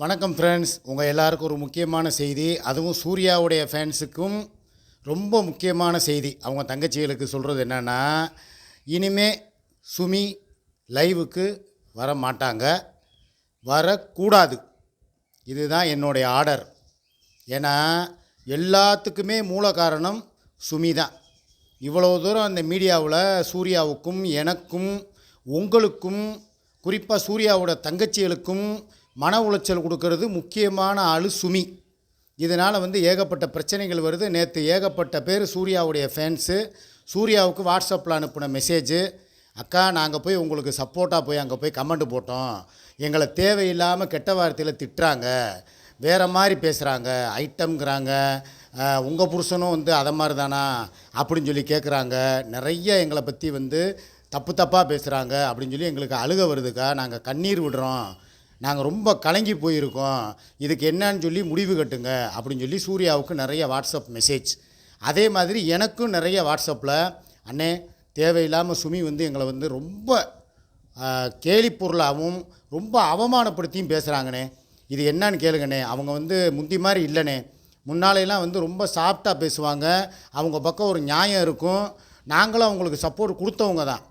வணக்கம் ஃப்ரெண்ட்ஸ் உங்கள் எல்லாருக்கும் ஒரு முக்கியமான செய்தி. அதுவும் சூர்யாவுடைய ஃபேன்ஸுக்கும் ரொம்ப முக்கியமான செய்தி. அவங்க தங்கச்சிகளுக்கு சொல்கிறது என்னென்னா இனிமே சுமி லைவுக்கு வர மாட்டாங்க வரக்கூடாது. இதுதான் என்னுடைய ஆர்டர் ஏன்னா எல்லாத்துக்குமே மூல காரணம் சுமி தான். இவ்வளோ தூரம் அந்த மீடியாவில் சூர்யாவுக்கும் எனக்கும் உங்களுக்கும் குறிப்பாக சூர்யாவோட தங்கச்சிகளுக்கும் மன உளைச்சல் கொடுக்கறது முக்கியமான ஆள் சுமி. இதனால் வந்து ஏகப்பட்ட பிரச்சனைகள் வருது. நேற்று ஏகப்பட்ட பேர் சூர்யாவுடைய ஃபேன்ஸு சூர்யாவுக்கு வாட்ஸ்அப்பில் அனுப்பின மெசேஜு அக்கா நாங்கள் போய் உங்களுக்கு சப்போர்ட்டாக போய் அங்கே போய் கமெண்ட் போட்டோம். எங்களை தேவையில்லாமல் கெட்ட வார்த்தையில் திட்டுறாங்க. வேறு மாதிரி பேசுகிறாங்க ஐட்டம்ங்கிறாங்க. உங்கள் புருஷனும் வந்து அதை மாதிரி தானா அப்படின்னு சொல்லி கேட்குறாங்க நிறைய எங்களை பற்றி வந்து தப்பு தப்பாக பேசுகிறாங்க அப்படின்னு சொல்லி எங்களுக்கு அழுக வருதுக்கா. நாங்கள் கண்ணீர் விடுறோம். நாங்கள் ரொம்ப கலங்கி போயிருக்கோம். இதுக்கு என்னன்னு சொல்லி முடிவு கட்டுங்க. அப்படின்னு சொல்லி சூர்யாவுக்கு நிறைய வாட்ஸ்அப் மெசேஜ். அதே மாதிரி எனக்கும் நிறைய வாட்ஸ்அப்பில் அண்ணே தேவையில்லாமல் சுமி வந்து எங்களை வந்து ரொம்ப கேலி பொருளாகவும் ரொம்ப அவமானப்படுத்தியும் பேசுகிறாங்கண்ணே இது என்னன்னு கேளுங்கண்ணே. அவங்க வந்து முந்தி மாதிரி இல்லைண்ணே. முன்னாலையெல்லாம் வந்து ரொம்ப சாஃப்டாக பேசுவாங்க. அவங்க பக்கம் ஒரு நியாயம் இருக்கும். நாங்களும் அவங்களுக்கு சப்போர்ட் கொடுத்தவங்க தான்.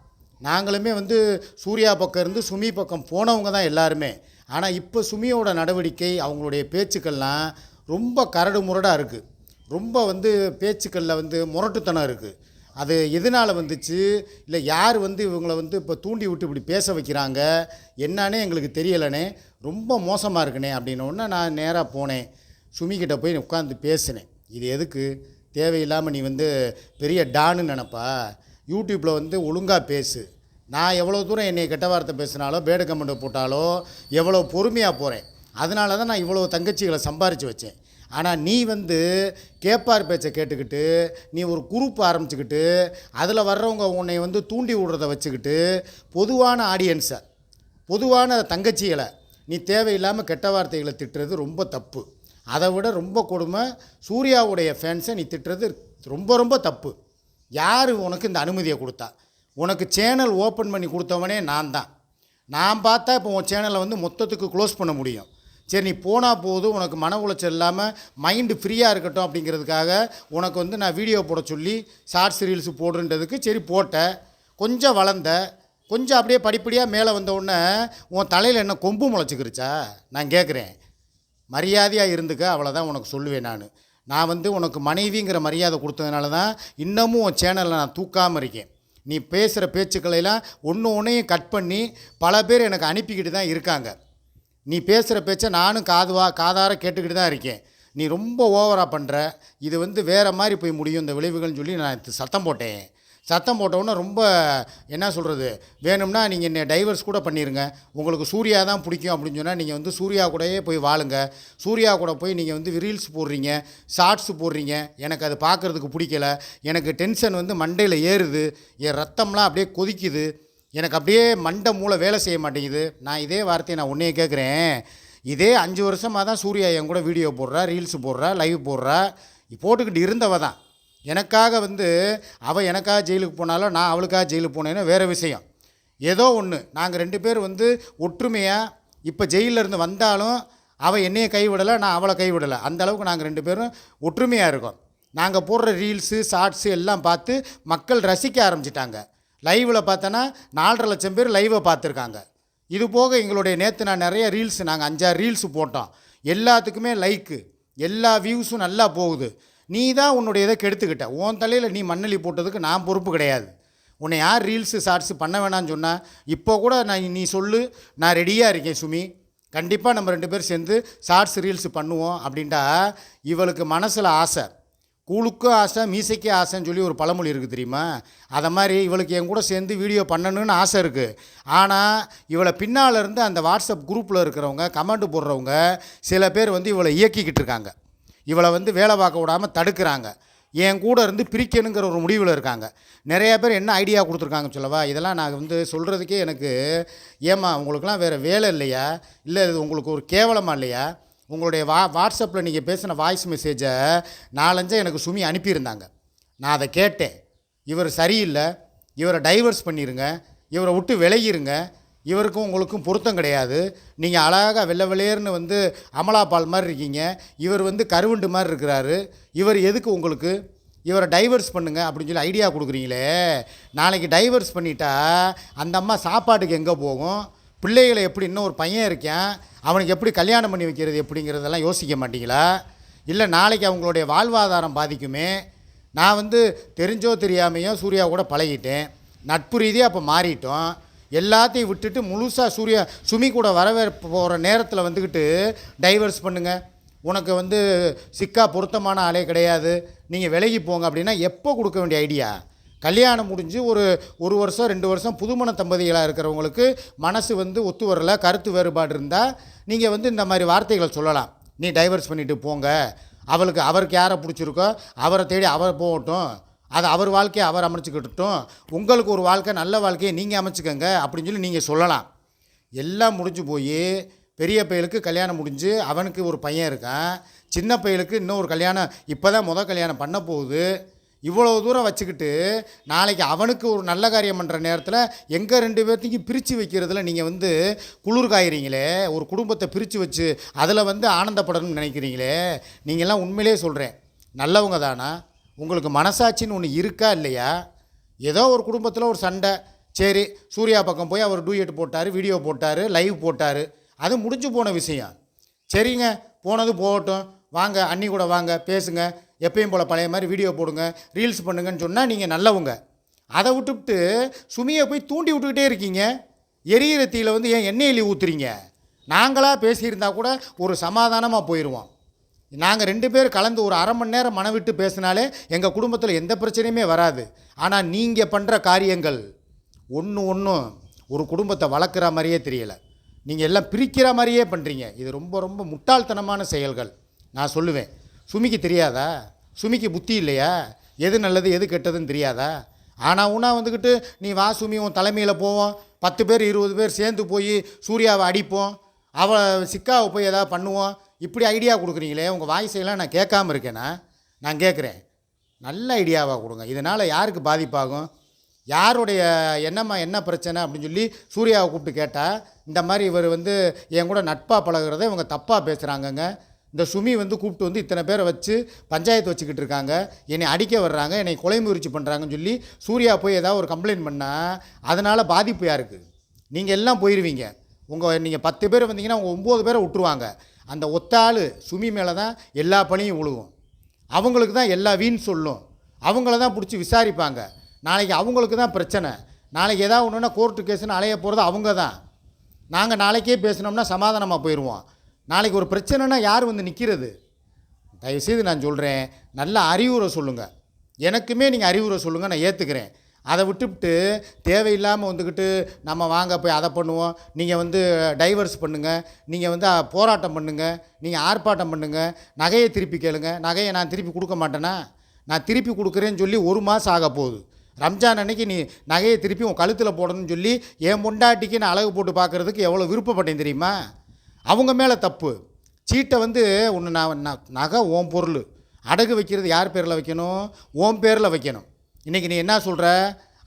நாங்களுமே வந்து சூர்யா பக்கம் இருந்து சுமி பக்கம் போனவங்க தான் எல்லாருமே. ஆனால் இப்போ சுமியோட நடவடிக்கை அவங்களுடைய பேச்சுக்கள்லாம் ரொம்ப கரடு முரடாக இருக்குது ரொம்ப வந்து பேச்சுக்களில் வந்து முரட்டுத்தனம் இருக்குது அது எதனால் வந்துச்சு? இல்லை யார் வந்து இவங்களை வந்து இப்போ தூண்டி விட்டு இப்படி பேச வைக்கிறாங்க? என்னன்னே எங்களுக்கு தெரியலனே ரொம்ப மோசமாக இருக்குனே அப்படின்ன நான் நேராக போனேன். சுமிக்கிட்ட போய் உட்காந்து பேசினேன். இது எதுக்கு? தேவையில்லாமல் நீ வந்து பெரிய டான்னு நினப்பா. யூடியூப்பில் வந்து ஒழுங்காக பேசு. நான் எவ்வளோ தூரம் என்னை கெட்ட வார்த்தை பேசினாலோ பேடு கமெண்ட் போட்டாலோ எவ்வளோ பொறுமையாக போகிறேன் அதனால தான் நான் இவ்வளோ தங்கச்சிகளை சம்பாரித்து வச்சேன். ஆனால் நீ வந்து கேப்பார் பேச்சை கேட்டுக்கிட்டு நீ ஒரு குரூப் ஆரம்பிச்சுக்கிட்டு அதில் வர்றவங்க உன்னை வந்து தூண்டி விடுறத வச்சுக்கிட்டு பொதுவான ஆடியன்ஸை பொதுவான தங்கச்சிகளை நீ தேவையில்லாமல் கெட்ட வார்த்தைகளை திட்டுறது ரொம்ப தப்பு. அதை விட ரொம்ப கொடுமை சூர்யாவுடைய ஃபேன்ஸை நீ திட்டுறது ரொம்ப ரொம்ப தப்பு. யார் உனக்கு இந்த அனுமதியை கொடுத்தா? உனக்கு சேனல் ஓப்பன் பண்ணி கொடுத்தவனே நான் தான். நான் பார்த்தா இப்போ உன் சேனலை வந்து மொத்தத்துக்கு க்ளோஸ் பண்ண முடியும். சரி நீ போனால் போதும் உனக்கு மன உளைச்சல் இல்லாமல் மைண்டு ஃப்ரீயாக இருக்கட்டும் அப்படிங்கிறதுக்காக உனக்கு வந்து நான் வீடியோ போட சொல்லி ஷார்ட்ஸ் ரீல்ஸ் போடுன்றதுக்கு சரி போட்டேன் கொஞ்சம் வளர்ந்த கொஞ்சம் அப்படியே படிப்படியாக மேலே வந்தவுடனே உன் தலையில் என்ன கொம்பு முளைச்சிக்கிருச்சா? நான் கேட்குறேன் மரியாதையாக இருந்துக்க அவ்வளோதான் உனக்கு சொல்லுவேன் நான். நான் வந்து உனக்கு மனைவிங்கிற மரியாதை கொடுத்ததுனால தான் இன்னமும் உன் சேனலில் நான் தூக்காமல் இருக்கேன். நீ பேசுகிற பேச்சுக்களையெல்லாம் ஒன்று ஒன்றையும் கட் பண்ணி பல பேர் எனக்கு அனுப்பிக்கிட்டு தான் இருக்காங்க. நீ பேசுகிற பேச்சை நானும் காதுவா காதார கேட்டுக்கிட்டு தான் இருக்கேன். நீ ரொம்ப ஓவராக பண்ணுற இது வந்து வேறு மாதிரி போய் முடியும். இந்த விளைவுகள்னு சொல்லி நான் சத்தம் போட்டேன். சத்தம் போட்டவுடனே ரொம்ப என்ன சொல்கிறது வேணும்னா நீங்கள் என்ன டைவர்ஸ் கூட பண்ணிடுங்க உங்களுக்கு சூர்யா தான் பிடிக்கும் அப்படின்னு சொன்னால் நீங்கள் வந்து சூர்யா கூடயே போய் வாழுங்க. சூர்யா கூட போய் நீங்கள் வந்து ரீல்ஸ் போடுறீங்க ஷார்ட்ஸ் போடுறீங்க. எனக்கு அது பார்க்குறதுக்கு பிடிக்கல. எனக்கு டென்ஷன் வந்து மண்டையில் ஏறுது. என் ரத்தம்லாம் அப்படியே கொதிக்குது. எனக்கு அப்படியே மண்டை மூளை வேலை செய்ய மாட்டேங்குது. நான் இதே வார்த்தையை நான் உன்னையே கேட்குறேன் இதே அஞ்சு வருஷமாக தான் சூர்யா என் கூட வீடியோ போடுறா ரீல்ஸ் போடுறா லைவ் போடுறா. போட்டுக்கிட்டு இருந்தவ தான். எனக்காக வந்து அவள் எனக்காக ஜெயிலுக்கு போனாலும் நான் அவளுக்காக ஜெயிலுக்கு போனேன்னு வேறு விஷயம். ஏதோ ஒன்று நாங்கள் ரெண்டு பேர் வந்து ஒற்றுமையாக இப்போ ஜெயிலில் இருந்து வந்தாலும் அவள் என்னையை கைவிடலை நான் அவளை கைவிடலை. அந்த அளவுக்கு நாங்கள் ரெண்டு பேரும் ஒற்றுமையாக இருக்கோம். நாங்கள் போடுற ரீல்ஸு ஷார்ட்ஸு எல்லாம் பார்த்து மக்கள் ரசிக்க ஆரம்பிச்சிட்டாங்க. லைவில் பார்த்தோன்னா நாலரை லட்சம் பேர் லைவை பார்த்துருக்காங்க. இது போக எங்களுடைய நேற்று நான் நிறைய ரீல்ஸ் நாங்கள் அஞ்சாறு ரீல்ஸு போட்டோம். எல்லாத்துக்குமே லைக்கு எல்லா வியூஸும் நல்லா போகுது. நீ தான் உன்னுடைய இதை கெடுத்துக்கிட்ட. உன் தலையில் நீ மண்ணலி போட்டதுக்கு நான் பொறுப்பு கிடையாது. உன்னை யார் ரீல்ஸு ஷார்ட்ஸு பண்ண வேணாம்னு சொன்னால் இப்போ கூட நான் நீ சொல்லு நான் ரெடியாக இருக்கேன் சுமி. கண்டிப்பாக நம்ம ரெண்டு பேரும் சேர்ந்து ஷார்ட்ஸ் ரீல்ஸ் பண்ணுவோம் அப்படின்ட்டா இவளுக்கு மனசில் ஆசை. கூழுக்கும் ஆசை மீசைக்கே ஆசைன்னு சொல்லி ஒரு பழமொழி இருக்குது தெரியுமா? அதை மாதிரி இவளுக்கு என் கூட சேர்ந்து வீடியோ பண்ணணும்னு ஆசை இருக்குது ஆனால் இவளை பின்னால் இருந்து அந்த வாட்ஸ்அப் குரூப்பில் இருக்கிறவங்க கமெண்ட் போடுறவங்க சில பேர் வந்து இவளை இயக்கிக்கிட்டு இருக்காங்க. இவளை வந்து வேலை பார்க்க விடாமல் தடுக்கிறாங்க. என் கூட இருந்து பிரிக்கணுங்கிற ஒரு முடிவில் இருக்காங்க. நிறைய பேர் என்ன ஐடியா கொடுத்துருக்காங்க சொல்லவா? இதெல்லாம் நான் வந்து சொல்கிறதுக்கே எனக்கு ஏம்மா உங்களுக்குலாம் வேறு வேலை இல்லையா? இல்லை இது உங்களுக்கு ஒரு கேவலமாக இல்லையா? உங்களுடைய வா வாட்ஸ்அப்பில் நீங்கள் பேசின வாய்ஸ் மெசேஜை நாலஞ்சா எனக்கு சுமி அனுப்பியிருந்தாங்க. நான் அதை கேட்டேன். இவர் சரியில்லை. இவரை டைவர்ஸ் பண்ணிடுங்க இவரை விட்டு விலகிருங்க. இவருக்கும் உங்களுக்கும் பொருத்தம் கிடையாது. நீங்கள் அழகாக வெள்ளை வெளியேர்னு வந்து அமலா பால் மாதிரி இருக்கீங்க. இவர் வந்து கருவண்டு மாதிரி இருக்கிறாரு. இவர் எதுக்கு உங்களுக்கு? இவரை டைவர்ஸ் பண்ணுங்க அப்படின்னு சொல்லி ஐடியா கொடுக்குறீங்களே. நாளைக்கு டைவர்ஸ் பண்ணிட்டா அந்த அம்மா சாப்பாட்டுக்கு எங்கே போகும்? பிள்ளைகளை எப்படி இன்னும் ஒரு பையன் இருக்கேன்? அவனுக்கு எப்படி கல்யாணம் பண்ணி வைக்கிறது எப்படிங்கிறதெல்லாம் யோசிக்க மாட்டீங்களா? இல்லை நாளைக்கு அவங்களுடைய வாழ்வாதாரம் பாதிக்குமே? நான் வந்து தெரிஞ்சோ தெரியாமையோ சூர்யா கூட பழகிட்டேன். நட்பு ரீதியாக அப்போ மாறிட்டோம். எல்லாத்தையும் விட்டுட்டு முழுசாக சூர்யா சுமி கூட வரவே போகிற நேரத்தில் வந்துக்கிட்டு டைவர்ஸ் பண்ணுங்கள் உனக்கு வந்து சிக்கா பொருத்தமான ஆளே கிடையாது. நீங்கள் விலகி போங்க அப்படின்னா எப்போ கொடுக்க வேண்டிய ஐடியா கல்யாணம் முடிஞ்சு ஒரு ஒரு வருஷம் ரெண்டு வருஷம் புதுமண தம்பதிகளாக இருக்கிறவங்களுக்கு மனசு வந்து ஒத்து வரல கருத்து வேறுபாடு இருந்தால் நீங்கள் வந்து இந்த மாதிரி வார்த்தைகள் சொல்லலாம். நீ டைவர்ஸ் பண்ணிவிட்டு போங்க. அவளுக்கு அவருக்கு யாரை பிடிச்சிருக்கோ அவரை தேடி அவர் போகட்டும். அது அவர் வாழ்க்கையை அவர் அமைச்சுக்கிட்டட்டும் உங்களுக்கு ஒரு வாழ்க்கை நல்ல வாழ்க்கையை நீங்கள் அமைச்சுக்கோங்க அப்படின்னு சொல்லி நீங்கள் சொல்லலாம். எல்லாம் முடிஞ்சு போய் பெரிய பையலுக்கு கல்யாணம் முடிஞ்சு அவனுக்கு ஒரு பையன் இருக்கான். சின்ன பையலுக்கு இன்னும் ஒரு கல்யாணம் இப்போ தான் முதல் கல்யாணம் பண்ண போகுது. இவ்வளோ தூரம் வச்சுக்கிட்டு நாளைக்கு அவனுக்கு ஒரு நல்ல காரியம் பண்ணுற நேரத்தில் எங்கள் ரெண்டு பேர்த்தையும் பிரித்து வைக்கிறதுல நீங்கள் வந்து குளிர் காயிறீங்களே ஒரு குடும்பத்தை பிரித்து வச்சு அதில் வந்து ஆனந்தப்படணும்னு நினைக்கிறீங்களே நீங்கள்லாம் உண்மையிலே சொல்கிறேன் நல்லவங்க தானா? உங்களுக்கு மனசாட்சின்னு ஒன்று இருக்கா இல்லையா? ஏதோ ஒரு குடும்பத்தில் ஒரு சண்டை. சரி சூர்யா பக்கம் போய் அவர் டூயட் போட்டார் வீடியோ போட்டார் லைவ் போட்டார். அது முடிஞ்சு போன விஷயம். சரிங்க போனது போகட்டும். வாங்க அண்ணி கூட வாங்க பேசுங்க. எப்பயும் போல் பழைய மாதிரி வீடியோ போடுங்க ரீல்ஸ் பண்ணுங்கன்னு சொன்னால் நீங்கள் நல்லவங்க. அதை விட்டுவிட்டு சுமியை போய் தூண்டி விட்டுக்கிட்டே இருக்கீங்க. எரியிற தீயில் வந்து ஏன் எண்ணெயிலி ஊற்றுறீங்க நாங்களாக பேசியிருந்தா கூட ஒரு சமாதானமாக போயிடுவோம் நாங்கள் ரெண்டு பேர் கலந்து ஒரு அரை மணி நேரம் மன விட்டு பேசினாலே எங்கள் குடும்பத்தில் எந்த பிரச்சனையுமே வராது. ஆனால் நீங்கள் பண்ணுற காரியங்கள் ஒன்று ஒன்றும் ஒரு குடும்பத்தை வளர்க்குற மாதிரியே தெரியலை. நீங்கள் எல்லாம் பிரிக்கிற மாதிரியே பண்ணுறீங்க இது ரொம்ப ரொம்ப முட்டாள்தனமான செயல்கள். நான் சொல்லுவேன். சுமிக்கு தெரியாதா? சுமிக்கு புத்தி இல்லையா? எது நல்லது எது கெட்டதுன்னு தெரியாதா? ஆனால் உனா வந்துக்கிட்டு நீ வா சுமி உன் தலைமையில் போவோம். பத்து பேர் இருபது பேர் சேர்ந்து போய் சூர்யாவை அடிப்போம். அவள் சிக்காவை போய் எதாவது பண்ணுவோம். இப்படி ஐடியா கொடுக்குறீங்களே உங்கள் வாய்ஸையெல்லாம் நான் கேட்காம இருக்கேனா? நான் கேட்குறேன். நல்ல ஐடியாவாக கொடுங்க. இதனால் யாருக்கு பாதிப்பாகும்? யாருடைய என்னம்மா என்ன பிரச்சனை அப்படின்னு சொல்லி சூர்யாவை கூப்பிட்டு கேட்டால் இந்த மாதிரி இவர் வந்து என் கூட நட்பாக பழகிறத இவங்க தப்பாக பேசுகிறாங்கங்க இந்த சுமி வந்து கூப்பிட்டு வந்து இத்தனை பேரை வச்சு பஞ்சாயத்து வச்சுக்கிட்டு இருக்காங்க. என்னை அடிக்க வர்றாங்க என்னை கொலை முயற்சி பண்ணுறாங்கன்னு சொல்லி சூர்யா போய் ஏதாவது ஒரு கம்ப்ளைண்ட் பண்ணால் அதனால் பாதிப்பு யாருக்கு? நீங்கள் எல்லாம் போயிடுவீங்க உங்கள் நீங்கள் பத்து பேர் வந்தீங்கன்னா உங்கள் ஒம்பது பேரை விட்டுருவாங்க. அந்த ஒத்தாள் சுமி மேலே தான் எல்லா பணியும் விழுவும் அவங்களுக்கு தான் எல்லா வீண் சொல்லும். அவங்கள தான் பிடிச்சி விசாரிப்பாங்க. நாளைக்கு அவங்களுக்கு தான் பிரச்சனை. நாளைக்கு ஏதாவது ஒன்றுனா கோர்ட்டு கேஸுன்னு அலைய போகிறது அவங்க தான் நாங்கள் நாளைக்கே பேசினோம்னா சமாதானமாக போயிடுவோம் நாளைக்கு ஒரு பிரச்சனைனா யார் வந்து நிற்கிறது தயவுசெய்து நான் சொல்கிறேன் நல்ல அறிவுரை சொல்லுங்கள் எனக்குமே நீங்கள் அறிவுரை சொல்லுங்கள் நான் ஏற்றுக்கிறேன் அதை விட்டுவிட்டு தேவையில்லாமல் வந்துக்கிட்டு நம்ம வாங்க போய் அதை பண்ணுவோம். நீங்கள் வந்து டைவர்ஸ் பண்ணுங்கள் நீங்கள் வந்து போராட்டம் பண்ணுங்கள் நீங்கள் ஆர்ப்பாட்டம் பண்ணுங்கள் நகையை திருப்பி கேளுங்க. நகையை நான் திருப்பி கொடுக்க மாட்டேனா? நான் திருப்பி கொடுக்குறேன்னு சொல்லி ஒரு மாதம் ஆக போகுது. ரம்ஜான் அன்னைக்கு நீ நகையை திருப்பி உன் கழுத்தில் போடணும்னு சொல்லி என் முண்டாட்டிக்கு நான் அழகு போட்டு பார்க்குறதுக்கு எவ்வளோ விருப்பப்பட்டேன் தெரியுமா? அவங்க மேலே தப்பு. சீட்டை வந்து ஒன்று நான் நான் நகை ஓன் பொருள். அடகு வைக்கிறது யார் பேரில் வைக்கணும்? ஓன் பேரில் வைக்கணும். இன்றைக்கி நீ என்ன சொல்கிற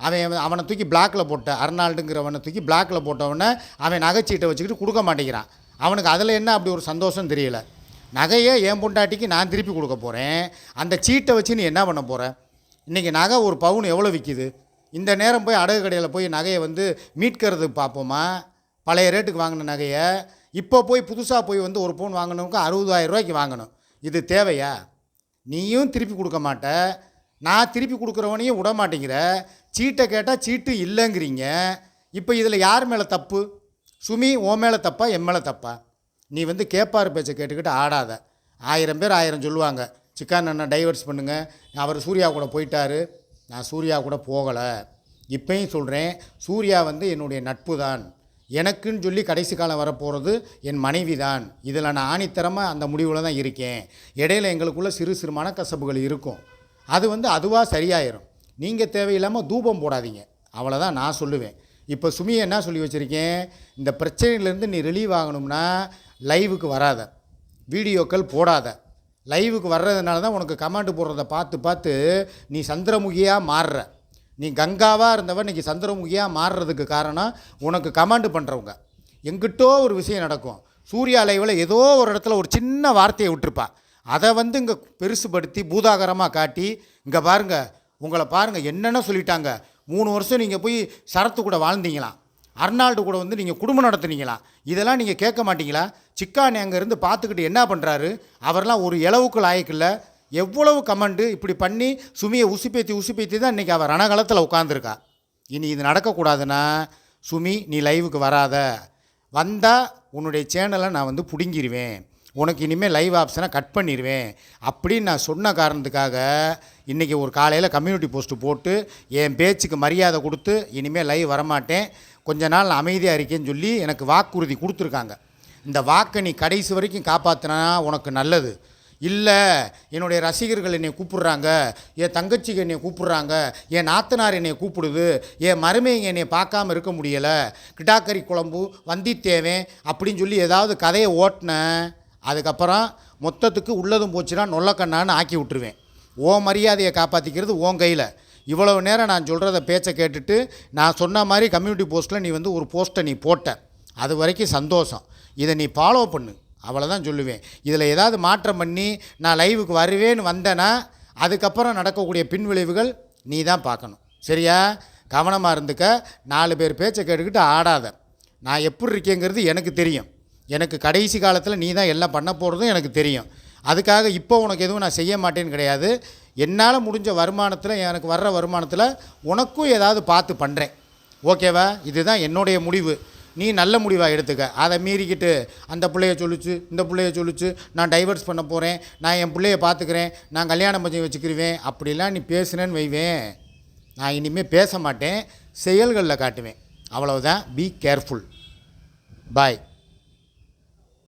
அவன் அவனை தூக்கி பிளாக்கில் போட்ட அர்னால்டுங்கிறவனை தூக்கி பிளாக்கில் போட்டவனை அவன் நகைச்சீட்டை வச்சுக்கிட்டு கொடுக்க மாட்டேங்கிறான். அவனுக்கு அதில் என்ன அப்படி ஒரு சந்தோஷம் தெரியல. நகையை என் பொண்டாட்டிக்கு நான் திருப்பி கொடுக்க போகிறேன் அந்த சீட்டை வச்சு நீ என்ன பண்ண போகிற இன்றைக்கி நகை ஒரு பவுன் எவ்வளோ விற்கிது இந்த நேரம் போய் அடகு கடையில் போய் நகையை வந்து மீட்கிறது பார்ப்போமா? பழைய ரேட்டுக்கு வாங்கின நகையை. இப்போ போய் புதுசாக போய் வந்து ஒரு பவுன் வாங்கினவங்க அறுபதாயிரம் ரூபாய்க்கு வாங்கணும். இது தேவையா? நீயும் திருப்பி கொடுக்க மாட்ட. நான் திருப்பி கொடுக்குறவனையும் விட மாட்டேங்கிற. சீட்டை கேட்டால் சீட்டு இல்லைங்கிறீங்க. இப்போ இதில் யார் மேலே தப்பு? சுமி உன் மேலே தப்பா என் மேலே தப்பா? நீ வந்து கேப்பார் பேச்சை கேட்டுக்கிட்டு ஆடாத. ஆயிரம் பேர் ஆயிரம் சொல்லுவாங்க. சிக்கன் அண்ணன் டைவர்ஸ் பண்ணுங்கள் அவர் சூர்யா கூட போயிட்டாரு. நான் சூர்யா கூட போகலை. இப்பயும் சொல்கிறேன் சூர்யா வந்து என்னுடைய நட்பு தான் எனக்குன்னு சொல்லி கடைசி காலம் வரப்போகிறது என் மனைவி தான் இதில் நான் ஆணித்தரமாக அந்த முடிவில் தான் இருக்கேன். இடையில எங்களுக்குள்ள சிறு சிறுமான கசப்புகள் இருக்கும். அது வந்து அதுவாக சரியாயிரும். நீங்கள் தேவையில்லாமல் தூபம் போடாதீங்க. அவ்வளோதான் நான் சொல்லுவேன். இப்போ சுமியை என்ன சொல்லி வச்சுருக்கேன்? இந்த பிரச்சனையிலேருந்து நீ ரிலீவ் ஆகணும்னா லைவுக்கு வராத. வீடியோக்கள் போடாத. லைவுக்கு வர்றதுனால தான் உனக்கு கமெண்ட் போடுறத பார்த்து பார்த்து நீ சந்திரமுகியாக மாறுற. நீ கங்காவாக இருந்தவன் இன்றைக்கி சந்திரமுகியாக மாறுறதுக்கு காரணம் உனக்கு கமாண்டு பண்ணுறவங்க எங்கிட்டோ ஒரு விஷயம் நடக்கும். சூர்யா லைவில் ஏதோ ஒரு இடத்துல ஒரு சின்ன வார்த்தையை விட்டுருப்பா. அதை வந்து இங்கே பெருசுபடுத்தி பூதாகரமாக காட்டி இங்கே பாருங்கள் உங்களை பாருங்கள் என்னென்ன சொல்லிட்டாங்க. மூணு வருஷம் நீங்கள் போய் சரத்து கூட வாழ்ந்தீங்களாம். அர்னால்டு கூட வந்து நீங்கள் குடும்பம் நடத்துனீங்களாம். இதெல்லாம் நீங்கள் கேட்க மாட்டீங்களா? சிக்கானி அங்கேருந்து பார்த்துக்கிட்டு என்ன பண்ணுறாரு அவரெல்லாம் ஒரு இளவுக்கு லாயக்கில்ல எவ்வளவு கமெண்டு இப்படி பண்ணி சுமியை உசுப்பேத்தி உசுப்பேத்தி தான் இன்றைக்கி அவர் அணகலத்தில் உட்காந்துருக்கா இனி இது நடக்கக்கூடாதுன்னா சுமி நீ லைவுக்கு வராத. வந்தால் உன்னுடைய சேனலை நான் வந்து பிடுங்கிடுவேன் உனக்கு இனிமேல் லைவ் ஆப்ஷனை கட் பண்ணிடுவேன் அப்படின்னு நான் சொன்ன காரணத்துக்காக இன்றைக்கி ஒரு காலையில் கம்யூனிட்டி போஸ்ட்டு போட்டு என் பேச்சுக்கு மரியாதை கொடுத்து இனிமேல் லைவ் வரமாட்டேன். கொஞ்ச நாள் அமைதியாக இருக்கேன்னு சொல்லி எனக்கு வாக்குறுதி கொடுத்துருக்காங்க. இந்த வாக்கை நீ கடைசி வரைக்கும் காப்பாற்றினா உனக்கு நல்லது. இல்லை என்னுடைய ரசிகர்கள் என்னை கூப்பிடுறாங்க என் தங்கச்சிக்கு என்னை கூப்பிடுறாங்க என் நாத்தனார் என்னை கூப்பிடுது என் மருமைங்க என்னை பார்க்காம இருக்க முடியலை கிட்டாக்கறி குழம்பு வந்தித்தேவேன் அப்படின்னு சொல்லி ஏதாவது கதையை ஓட்டினேன் அதுக்கப்புறம் மொத்தத்துக்கு உள்ளதும் போச்சுன்னா நொல்லக்கண்ணான்னு ஆக்கி விட்டுருவேன். ஓ மரியாதையை காப்பாற்றிக்கிறது உன் கையில். இவ்வளவு நேரம் நான் சொல்கிறத பேச்சை கேட்டுட்டு நான் சொன்ன மாதிரி கம்யூனிட்டி போஸ்ட்டில் நீ வந்து ஒரு போஸ்ட்டை நீ போட்ட. அது வரைக்கும் சந்தோஷம். இதை நீ ஃபாலோ பண்ணு. அவ்வளோதான் சொல்லுவேன். இதில் ஏதாவது மாற்றம் பண்ணி நான் லைவுக்கு வருவேன்னு வந்தேன்னா அதுக்கப்புறம் நடக்கக்கூடிய பின்விளைவுகள் நீ தான் பார்க்கணும். சரியா? கவனமாக இருந்துக்க. நாலு பேர் பேச்சை கேட்டுக்கிட்டு ஆடாத. நான் எப்படி இருக்கேங்கிறது எனக்கு தெரியும். எனக்கு கடைசி காலத்தில் நீ தான் எல்லாம் பண்ண போகிறதும் எனக்கு தெரியும். அதுக்காக இப்போ உனக்கு எதுவும் நான் செய்ய மாட்டேன்னு கிடையாது. என்னால் முடிஞ்ச வருமானத்தில் எனக்கு வர்ற வருமானத்தில் உனக்கும் ஏதாவது பார்த்து பண்ணுறேன் ஓகேவா? இதுதான் என்னுடைய முடிவு. நீ நல்ல முடிவாக எடுத்துக்க. அதை மீறிக்கிட்டு அந்த பிள்ளைய சொல்லிச்சு இந்த பிள்ளைய சொல்லிச்சு நான் டைவர்ஸ் பண்ண போகிறேன் நான் என் பிள்ளைய பார்த்துக்கிறேன் நான் கல்யாணம் பண்ணி வச்சுக்கிருவேன் அப்படிலாம் நீ பேசுனேன்னு வைவேன். நான் இனிமேல் பேச மாட்டேன். செயல்களில் காட்டுவேன். அவ்வளவுதான். Be careful bye